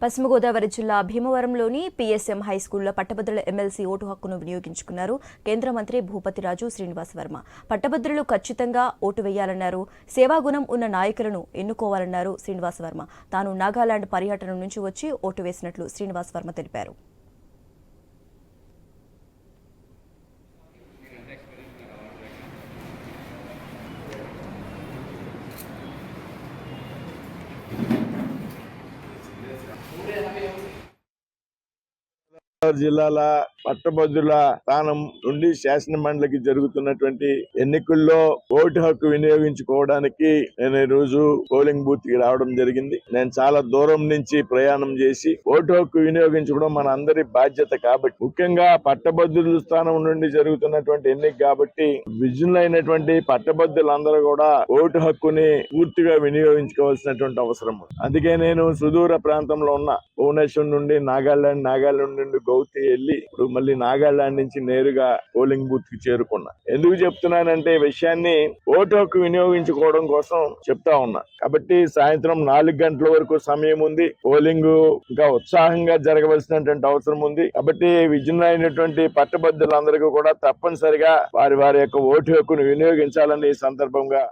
పశ్చిమ గోదావరి జిల్లా భీమవరంలోని పీఎస్ఎం హై స్కూల్లో పట్టభద్రుల ఎమ్మెల్సీ ఓటు హక్కును వినియోగించుకున్నారు కేంద్ర మంత్రి భూపతిరాజు శ్రీనివాస్ వర్మ పట్టభద్రులు ఖచ్చితంగా ఓటు వేయాలన్నారు. సేవాగుణం ఉన్న నాయకులను ఎన్నుకోవాలన్నారు శ్రీనివాస్ వర్మ తాను నాగాలాండ్ పర్యటన నుంచి వచ్చి ఓటు వేసినట్లు శ్రీనివాస్ వర్మ తెలిపారు. గోదావరి జిల్లాల పట్టభద్రుల స్థానం నుండి శాసన మండలికి జరుగుతున్నటువంటి ఎన్నికల్లో ఓటు హక్కు వినియోగించుకోవడానికి నేను ఈ రోజు పోలింగ్ బూత్కి రావడం జరిగింది. నేను చాలా దూరం నుంచి ప్రయాణం చేసి ఓటు హక్కు వినియోగించుకోవడం మన అందరి బాధ్యత కాబట్టి ముఖ్యంగా పట్టభద్రుల స్థానం నుండి జరుగుతున్నటువంటి ఎన్నిక కాబట్టి విజులైనటువంటి పట్టభద్రులందరూ కూడా ఓటు హక్కుని పూర్తిగా వినియోగించుకోవాల్సినటువంటి అవసరం అందుకే నేను సుదూర ప్రాంతంలో ఉన్న భువనేశ్వర్ నుండి నాగాలాండ్ నాగాలాండ్ నుండి గౌతి వెళ్ళి ఇప్పుడు మళ్ళీ నాగాలాండ్ నుంచి నేరుగా పోలింగ్ బూత్కి చేరుకున్నా. ఎందుకు చెప్తున్నానంటే విషయాన్ని ఓటు హక్కు వినియోగించుకోవడం కోసం చెప్తా ఉన్నా. కాబట్టి సాయంత్రం నాలుగు గంటల వరకు సమయం ఉంది. పోలింగ్ ఇంకా ఉత్సాహంగా జరగవలసినటువంటి అవసరం ఉంది. కాబట్టి విజయమైనటువంటి పట్టభద్రులందరికీ కూడా తప్పనిసరిగా వారి వారి యొక్క ఓటు హక్కును వినియోగించాలని ఈ సందర్భంగా